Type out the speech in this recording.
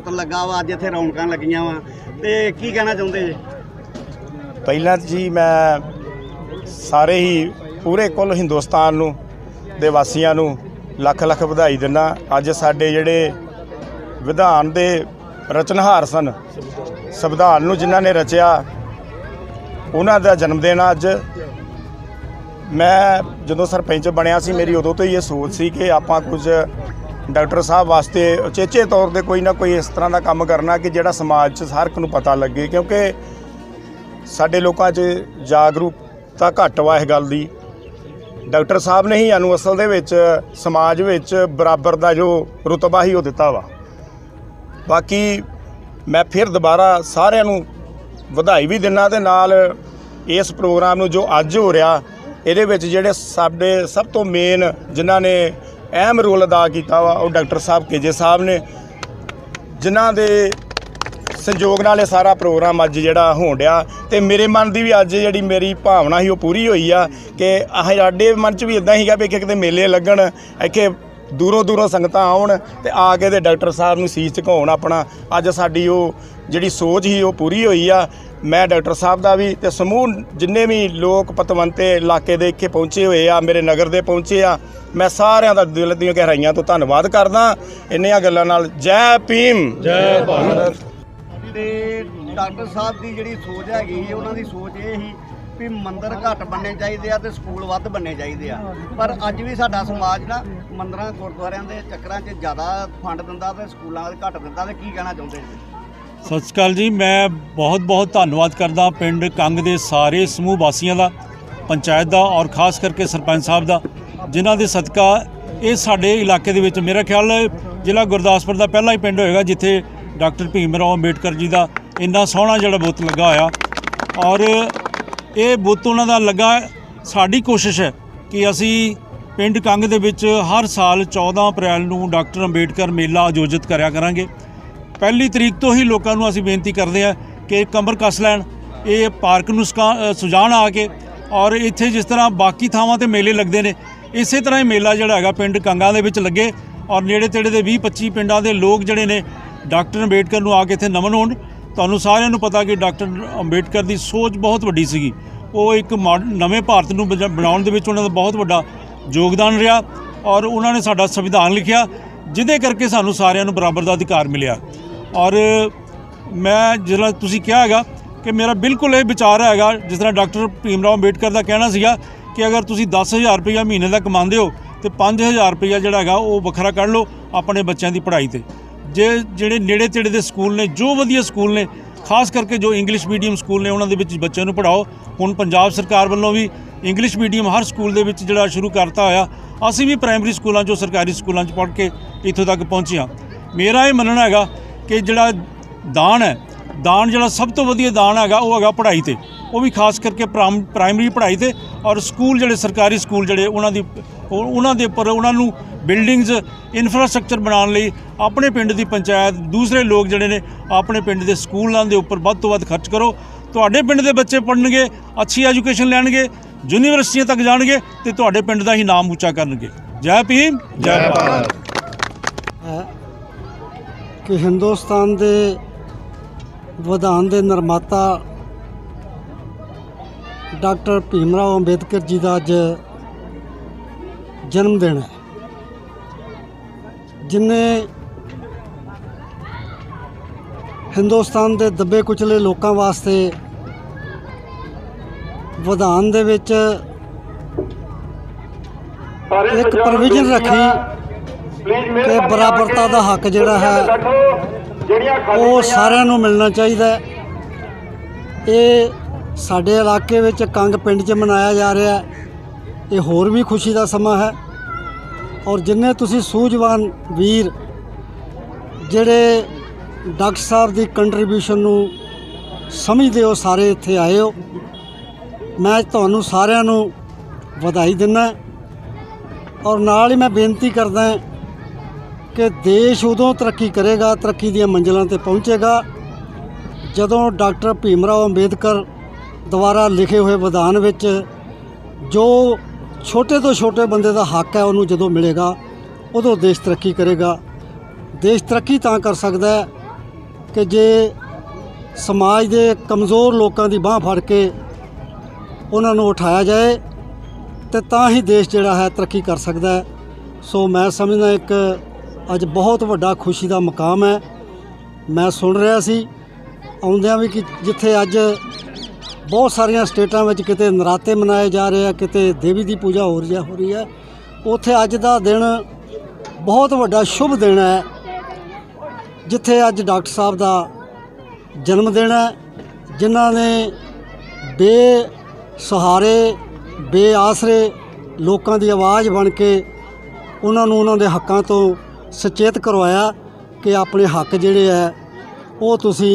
ਬੁੱਤ ਲੱਗਾ ਵਾ, ਅੱਜ ਇੱਥੇ ਰੌਣਕਾਂ ਲੱਗੀਆਂ ਵਾ। ਤੇ ਕੀ ਕਹਿਣਾ ਚਾਹੁੰਦੇ ਜੀ? ਪਹਿਲਾਂ ਜੀ ਮੈਂ ਸਾਰੇ ਹੀ ਪੂਰੇ ਕੁੱਲ ਹਿੰਦੁਸਤਾਨ ਨੂੰ ਦੇ ਵਾਸੀਆਂ ਨੂੰ ਲੱਖ ਲੱਖ ਵਧਾਈ ਦਿੰਦਾ। ਅੱਜ ਸਾਡੇ ਜਿਹੜੇ ਵਿਧਾਨ ਦੇ ਰਚਨਹਾਰ ਸਨ, ਸੰਵਿਧਾਨ ਨੂੰ ਜਿਨ੍ਹਾਂ ਨੇ ਰਚਿਆ, ਉਹਨਾਂ ਦਾ ਜਨਮ ਦਿਨ ਅੱਜ। ਮੈਂ ਜਦੋਂ ਸਰਪੰਚ ਬਣਿਆ ਸੀ, ਮੇਰੀ ਉਦੋਂ ਤੋਂ ਹੀ ਇਹ ਸੋਚ ਸੀ ਕਿ ਆਪਾਂ ਕੁਝ ਡਾਕਟਰ ਸਾਹਿਬ ਵਾਸਤੇ ਉਚੇਚੇ ਤੌਰ ਤੇ ਕੋਈ ਨਾ ਕੋਈ ਇਸ ਤਰ੍ਹਾਂ ਦਾ ਕੰਮ ਕਰਨਾ ਕਿ ਜਿਹੜਾ ਸਮਾਜ 'ਚ ਹਰ ਇੱਕ ਨੂੰ ਪਤਾ ਲੱਗੇ, ਕਿਉਂਕਿ ਸਾਡੇ ਲੋਕਾਂ 'ਚ ਜਾਗਰੂਕਤਾ ਘੱਟ ਵਾ ਇਸ ਗੱਲ ਦੀ। ਡਾਕਟਰ ਸਾਹਿਬ ਨੇ ਹੀ ਸਾਨੂੰ ਅਸਲ ਦੇ ਵਿੱਚ ਸਮਾਜ ਵਿੱਚ ਬਰਾਬਰ ਦਾ ਜੋ ਰੁਤਬਾ ਹੀ ਉਹ ਦਿੱਤਾ ਵਾ। ਬਾਕੀ ਮੈਂ ਫਿਰ ਦੁਬਾਰਾ ਸਾਰਿਆਂ ਨੂੰ ਵਧਾਈ ਵੀ ਦਿੰਨਾ ਤੇ ਨਾਲ ਇਸ ਪ੍ਰੋਗਰਾਮ ਨੂੰ ਜੋ ਅੱਜ ਹੋ ਰਿਹਾ, ਇਹਦੇ ਵਿੱਚ ਜਿਹੜੇ ਸਾਡੇ ਸਭ ਤੋਂ ਮੇਨ ਜਿਨ੍ਹਾਂ ਨੇ ਅਹਿਮ ਰੋਲ ਅਦਾ ਕੀਤਾ ਵਾ, ਉਹ ਡਾਕਟਰ ਸਾਹਿਬ ਕੇਜੇ ਸਾਹਿਬ ਨੇ। ਜਿਨ੍ਹਾਂ ਦੇ ਸੰਯੋਗ ਨਾਲ ਇਹ ਸਾਰਾ ਪ੍ਰੋਗਰਾਮ ਅੱਜ ਜਿਹੜਾ ਹੋਣ ਡਿਆ ਤੇ ਮੇਰੇ ਮਨ ਦੀ ਵੀ ਅੱਜ ਜਿਹੜੀ ਮੇਰੀ ਭਾਵਨਾ ਸੀ ਉਹ ਪੂਰੀ ਹੋਈ ਆ ਕਿ ਆਹ ਸਾਡੇ ਮਨ 'ਚ ਵੀ ਇਦਾਂ ਹੀਗਾ ਵੀ ਕਿ ਕਿਤੇ ਮੇਲੇ ਲੱਗਣ, ਇੱਥੇ ਦੂਰੋਂ ਦੂਰੋਂ ਸੰਗਤਾਂ ਆਉਣ ਤੇ ਆ ਕੇ ਤੇ ਡਾਕਟਰ ਸਾਹਿਬ ਨੂੰ ਸੀਸ ਝੁਕਾਉਣ ਆਪਣਾ। ਅੱਜ ਸਾਡੀ ਉਹ ਜਿਹੜੀ ਸੋਚ ਸੀ ਉਹ ਪੂਰੀ ਹੋਈ ਆ ਮੈਂ ਡਾਕਟਰ ਸਾਹਿਬ ਦਾ ਵੀ ਤੇ ਸਮੂਹ ਜਿੰਨੇ ਵੀ ਲੋਕ ਪਤਵੰਤੇ ਇਲਾਕੇ ਦੇ ਇੱਥੇ ਪਹੁੰਚੇ ਹੋਏ ਆ ਮੇਰੇ ਨਗਰ ਦੇ ਪਹੁੰਚੇ ਆ ਮੈਂ ਸਾਰਿਆਂ ਦਾ ਦਿਲ ਦੀਆਂ ਗਹਿਰਾਈਆਂ ਤੋਂ ਧੰਨਵਾਦ ਕਰਦਾ। ਇੰਨੀਆਂ ਗੱਲਾਂ ਨਾਲ ਜੈ ਭੀਮ। ਜੈ ਭਾਰਤ। ਤੇ ਡਾਕਟਰ ਸਾਹਿਬ ਦੀ ਜਿਹੜੀ ਸੋਚ ਹੈਗੀ ਉਹਨਾਂ ਦੀ ਸੋਚ ਇਹ ਸੀ ਵੀ ਮੰਦਿਰ ਘੱਟ ਬੰਨੇ ਚਾਹੀਦੇ ਆ ਤੇ ਸਕੂਲ ਵੱਧ ਬੰਨੇ ਚਾਹੀਦੇ ਆ। ਪਰ ਅੱਜ ਵੀ ਸਾਡਾ ਸਮਾਜ ਨਾ ਮੰਦਰਾਂ ਗੁਰਦੁਆਰਿਆਂ ਦੇ ਚੱਕਰਾਂ 'ਚ ਜ਼ਿਆਦਾ ਫੰਡ ਦਿੰਦਾ ਤੇ ਸਕੂਲਾਂ ਦੇ ਘੱਟ ਦਿੰਦਾ ਤੇ ਕੀ ਕਹਿਣਾ ਚਾਹੁੰਦੇ ਜੀ ਸਤਿ ਸ਼੍ਰੀ ਅਕਾਲ ਜੀ, ਮੈਂ ਬਹੁਤ ਬਹੁਤ ਧੰਨਵਾਦ ਕਰਦਾ ਪਿੰਡ ਕੰਗ ਦੇ ਸਾਰੇ ਸਮੂਹ ਵਾਸੀਆਂ ਦਾ, ਪੰਚਾਇਤ ਦਾ ਔਰ ਖਾਸ ਕਰਕੇ ਸਰਪੰਚ ਸਾਹਿਬ ਦਾ, ਜਿਨ੍ਹਾਂ ਦੇ ਸਦਕਾ ਇਹ ਸਾਡੇ ਇਲਾਕੇ ਦੇ ਵਿੱਚ ਮੇਰਾ ਖਿਆਲ ਜ਼ਿਲ੍ਹਾ ਗੁਰਦਾਸਪੁਰ ਦਾ ਪਹਿਲਾ ਹੀ ਪਿੰਡ ਹੋਏਗਾ, ਜਿੱਥੇ ਡਾਕਟਰ ਭੀਮ ਰਾਓ ਅੰਬੇਡਕਰ ਜੀ ਦਾ ਇੰਨਾ ਸੋਹਣਾ ਜਿਹੜਾ ਬੁੱਤ ਲੱਗਾ ਹੋਇਆ। ਔਰ ਇਹ ਬੁੱਤ ਉਹਨਾਂ ਦਾ ਲੱਗਾ ਸਾਡੀ ਕੋਸ਼ਿਸ਼ ਹੈ ਕਿ ਅਸੀਂ ਪਿੰਡ ਕੰਗ ਦੇ ਵਿੱਚ ਹਰ ਸਾਲ 14 ਅਪ੍ਰੈਲ ਨੂੰ ਡਾਕਟਰ ਅੰਬੇਡਕਰ ਮੇਲਾ ਆਯੋਜਿਤ ਕਰਿਆ ਕਰਾਂਗੇ। ਪਹਿਲੀ ਤਰੀਕ ਤੋਂ ਹੀ ਲੋਕਾਂ ਨੂੰ ਅਸੀਂ ਬੇਨਤੀ ਕਰਦੇ ਆ ਕਿ ਕਮਰ ਕੱਸ ਲੈਣ ਇਹ ਪਾਰਕ ਨੂੰ ਸਕਾ- ਅ, ਆ ਕੇ ਔਰ ਇੱਥੇ ਜਿਸ ਤਰ੍ਹਾਂ ਬਾਕੀ ਥਾਵਾਂ ਤੇ ਮੇਲੇ ਲੱਗਦੇ ਨੇ ਇਸੇ ਤਰ੍ਹਾਂ ਹੀ ਮੇਲਾ ਜਿਹੜਾ ਹੈਗਾ ਪਿੰਡ ਕੰਗਾ ਦੇ ਵਿੱਚ ਲੱਗੇ ਔਰ ਨੇੜੇ ਤੇੜੇ ਦੇ 20 25 ਪਿੰਡਾਂ ਦੇ ਲੋਕ ਜਿਹੜੇ ਨੇ ਡਾਕਟਰ ਅੰਬੇਡਕਰ ਨੂੰ ਆ ਕੇ ਇੱਥੇ ਨਮਨ ਹੋਣ। ਤੁਹਾਨੂੰ ਸਾਰਿਆਂ ਨੂੰ ਪਤਾ ਕਿ ਡਾਕਟਰ ਅੰਬੇਡਕਰ ਦੀ ਸੋਚ ਬਹੁਤ ਵੱਡੀ ਸੀਗੀ। ਉਹ ਇੱਕ ਮਾਡ- ਨਵੇਂ ਭਾਰਤ ਨੂੰ ਬਜਾ- ਬਣਾਉਣ ਦੇ ਵਿੱਚ ਉਹਨਾਂ ਦਾ ਬਹੁਤ ਵੱਡਾ ਯੋਗਦਾਨ ਰਿਹਾ ਔਰ ਉਹਨਾਂ ਨੇ ਸਾਡਾ ਸੰਵਿਧਾਨ ਲਿਖਿਆ ਜਿਹਦੇ ਕਰਕੇ ਸਾਨੂੰ ਸਾਰਿਆਂ ਨੂੰ ਬਰਾਬਰ ਦਾ ਅਧਿਕਾਰ ਮਿਲਿਆ। ਔਰ ਮੈਂ ਜਿਹੜਾ ਤੁਸੀਂ ਕਿਹਾ ਹੈਗਾ ਕਿ ਮੇਰਾ ਬਿਲਕੁਲ ਇਹ ਵਿਚਾਰ ਹੈਗਾ, ਜਿਸ ਤਰ੍ਹਾਂ ਡਾਕਟਰ ਭੀਮ ਰਾਓ ਅੰਬੇਡਕਰ ਦਾ ਕਹਿਣਾ ਸੀਗਾ ਕਿ ਅਗਰ ਤੁਸੀਂ 10000 ਰੁਪਇਆ ਮਹੀਨੇ ਦਾ ਕਮਾਉਂਦੇ ਹੋ ਤੇ 5000 ਰੁਪਇਆ ਜਿਹੜਾ ਹੈਗਾ ਉਹ ਵੱਖਰਾ ਕੱਢ ਲਓ ਆਪਣੇ ਬੱਚਿਆਂ ਦੀ ਪੜ੍ਹਾਈ ਤੇ। ਜੇ ਜਿਹੜੇ ਨੇੜੇ ਤੇੜੇ ਦੇ ਸਕੂਲ ਨੇ, ਜੋ ਵਧੀਆ ਸਕੂਲ ਨੇ, ਖਾਸ ਕਰਕੇ ਜੋ ਇੰਗਲਿਸ਼ ਮੀਡੀਅਮ ਸਕੂਲ ਨੇ, ਉਹਨਾਂ ਦੇ ਵਿੱਚ ਬੱਚਿਆਂ ਨੂੰ ਪੜ੍ਹਾਓ। ਹੁਣ ਪੰਜਾਬ ਸਰਕਾਰ ਵੱਲੋਂ ਵੀ ਇੰਗਲਿਸ਼ ਮੀਡੀਅਮ ਹਰ ਸਕੂਲ ਦੇ ਵਿੱਚ ਜਿਹੜਾ ਸ਼ੁਰੂ ਕਰਤਾ ਹੋਇਆ, ਅਸੀਂ ਵੀ ਪ੍ਰਾਇਮਰੀ ਸਕੂਲਾਂ 'ਚੋਂ ਸਰਕਾਰੀ ਸਕੂਲਾਂ 'ਚ ਪੜ੍ਹ ਕੇ ਇੱਥੋਂ ਤੱਕ ਪਹੁੰਚੇ ਹਾਂ। ਮੇਰਾ ਇਹ ਮੰਨਣਾ ਹੈਗਾ ਕਿ ਜਿਹੜਾ ਦਾਨ ਹੈ ਦਾਨ ਜਿਹੜਾ ਸਭ ਤੋਂ ਵਧੀਆ ਦਾਨ ਹੈਗਾ ਉਹ ਹੈਗਾ ਪੜ੍ਹਾਈ ਤੇ। ਉਹ ਵੀ ਖਾਸ ਕਰਕੇ ਪ੍ਰਾਇਮ- ਪ੍ਰਾਇਮਰੀ ਪੜ੍ਹਾਈ ਤੇ ਔਰ ਸਕੂਲ ਜਿਹੜੇ ਸਰਕਾਰੀ ਸਕੂਲ ਜਿਹੜੇ ਉਹਨਾਂ ਦੀ ਉਹ- ਉਹਨਾਂ ਦੇ ਉੱਪਰ ਉਹਨਾਂ ਨੂੰ ਬਿਲਡਿੰਗਸ ਇਨਫਰਾਸਟ੍ਰਕਚਰ ਬਣਾਉਣ ਲਈ ਆਪਣੇ ਪਿੰਡ ਦੀ ਪੰਚਾਇਤ ਦੂਸਰੇ ਲੋਕ ਜਿਹੜੇ ਨੇ ਆਪਣੇ ਪਿੰਡ ਦੇ ਸਕੂਲਾਂ ਦੇ ਉੱਪਰ ਵੱਧ ਤੋਂ ਵੱਧ ਖਰਚ ਕਰੋ। ਤੁਹਾਡੇ ਪਿੰਡ ਦੇ ਬੱਚੇ ਪੜ੍ਹਨਗੇ ਅੱਛੀ ਐਜੂਕੇਸ਼ਨ ਲੈਣਗੇ ਯੂਨੀਵਰਸਿਟੀਆਂ ਤੱਕ ਜਾਣਗੇ ਤੇ ਤੁਹਾਡੇ ਪਿੰਡ ਦਾ ਹੀ ਨਾਮ ਉੱਚਾ ਕਰਨਗੇ। ਜੈ ਭੀਮ ਜੈ ਭਾਰਤ। ਕਿ ਹਿੰਦੁਸਤਾਨ ਦੇ ਵਿਧਾਨ ਦੇ ਨਿਰਮਾਤਾ ਡਾਕਟਰ ਭੀਮਰਾਓ ਅੰਬੇਦਕਰ ਜੀ ਦਾ ਅੱਜ ਜਨਮ ਦਿਨ ਹੈ। ਜਿਨੇ ਹਿੰਦੁਸਤਾਨ ਦੇ ਦੱਬੇ ਕੁਚਲੇ ਲੋਕਾਂ ਵਾਸਤੇ ਵਿਧਾਨ ਦੇ ਵਿੱਚ ਇੱਕ ਪ੍ਰੋਵੀਜ਼ਨ ਰੱਖੀ ਕਿ ਬਰਾਬਰਤਾ ਦਾ ਹੱਕ ਜਿਹੜਾ ਹੈ, ਉਹ ਸਾਰਿਆਂ ਨੂੰ ਮਿਲਣਾ ਚਾਹੀਦਾ ਇਹ ਸਾਡੇ ਇਲਾਕੇ ਵਿੱਚ ਕੰਗ ਪਿੰਡ 'ਚ ਮਨਾਇਆ ਜਾ ਰਿਹਾ ਹੈ। ਇਹ ਹੋਰ ਵੀ ਖੁਸ਼ੀ ਦਾ ਸਮਾਂ ਹੈ। ਔਰ ਜਿੰਨੇ ਤੁਸੀਂ ਸੂਝਵਾਨ ਵੀਰ ਜਿਹੜੇ ਡਾਕਟਰ ਸਾਹਿਬ ਦੀ ਕੰਟਰੀਬਿਊਸ਼ਨ ਨੂੰ ਸਮਝਦੇ ਹੋ, ਸਾਰੇ ਇੱਥੇ ਆਏ ਹੋ, ਮੈਂ ਤੁਹਾਨੂੰ ਸਾਰਿਆਂ ਨੂੰ ਵਧਾਈ ਦਿੰਦਾ ਔਰ ਨਾਲ ਹੀ ਮੈਂ ਬੇਨਤੀ ਕਰਦਾ ਕਿ ਦੇਸ਼ ਉਦੋਂ ਤਰੱਕੀ ਕਰੇਗਾ, ਤਰੱਕੀ ਦੀਆਂ ਮੰਜ਼ਿਲਾਂ ਤੇ ਪਹੁੰਚੇਗਾ, ਜਦੋਂ ਡਾਕਟਰ ਭੀਮ ਰਾਓ ਅੰਬੇਦਕਰ ਦੁਆਰਾ ਲਿਖੇ ਹੋਏ ਵਿਧਾਨ ਵਿੱਚ ਜੋ ਛੋਟੇ ਤੋਂ ਛੋਟੇ ਬੰਦੇ ਦਾ ਹੱਕ ਹੈ, ਉਹਨੂੰ ਜਦੋਂ ਮਿਲੇਗਾ, ਉਦੋਂ ਦੇਸ਼ ਤਰੱਕੀ ਕਰੇਗਾ। ਦੇਸ਼ ਤਰੱਕੀ ਤਾਂ ਕਰ ਸਕਦਾ ਹੈ ਕਿ ਜੇ ਸਮਾਜ ਦੇ ਕਮਜ਼ੋਰ ਲੋਕਾਂ ਦੀ ਬਾਹ ਫੜ ਕੇ ਉਹਨਾਂ ਨੂੰ ਉਠਾਇਆ ਜਾਏ, ਤੇ ਤਾਂ ਹੀ ਦੇਸ਼ ਜਿਹੜਾ ਹੈ ਤਰੱਕੀ ਕਰ ਸਕਦਾ ਹੈ। ਸੋ ਮੈਂ ਸਮਝਦਾ ਇੱਕ ਅੱਜ ਬਹੁਤ ਵੱਡਾ ਖੁਸ਼ੀ ਦਾ ਮੁਕਾਮ ਹੈ। ਮੈਂ ਸੁਣ ਰਿਹਾ ਸੀ, ਆਉਂਦਿਆਂ ਵੀ ਕਿ ਜਿੱਥੇ ਅੱਜ ਬਹੁਤ ਸਾਰੀਆਂ ਸਟੇਟਾਂ ਵਿੱਚ ਕਿਤੇ ਨਰਾਤੇ ਮਨਾਏ ਜਾ ਰਹੇ ਆ, ਕਿਤੇ ਦੇਵੀ ਦੀ ਪੂਜਾ ਹੋ ਰਹੀ ਹੈ ਹੋ ਰਹੀ ਹੈ। ਉੱਥੇ ਅੱਜ ਦਾ ਦਿਨ ਬਹੁਤ ਵੱਡਾ ਸ਼ੁਭ ਦਿਨ ਹੈ, ਜਿੱਥੇ ਅੱਜ ਡਾਕਟਰ ਸਾਹਿਬ ਦਾ ਜਨਮ ਦਿਨ ਹੈ, ਜਿਨ੍ਹਾਂ ਨੇ ਬੇ ਸਹਾਰੇ ਬੇਆਸਰੇ ਲੋਕਾਂ ਦੀ ਆਵਾਜ਼ ਬਣ ਕੇ ਉਹਨਾਂ ਨੂੰ ਉਹਨਾਂ ਦੇ ਹੱਕਾਂ ਤੋਂ ਸੁਚੇਤ ਕਰਵਾਇਆ ਕਿ ਆਪਣੇ ਹੱਕ ਜਿਹੜੇ ਹੈ ਉਹ ਤੁਸੀਂ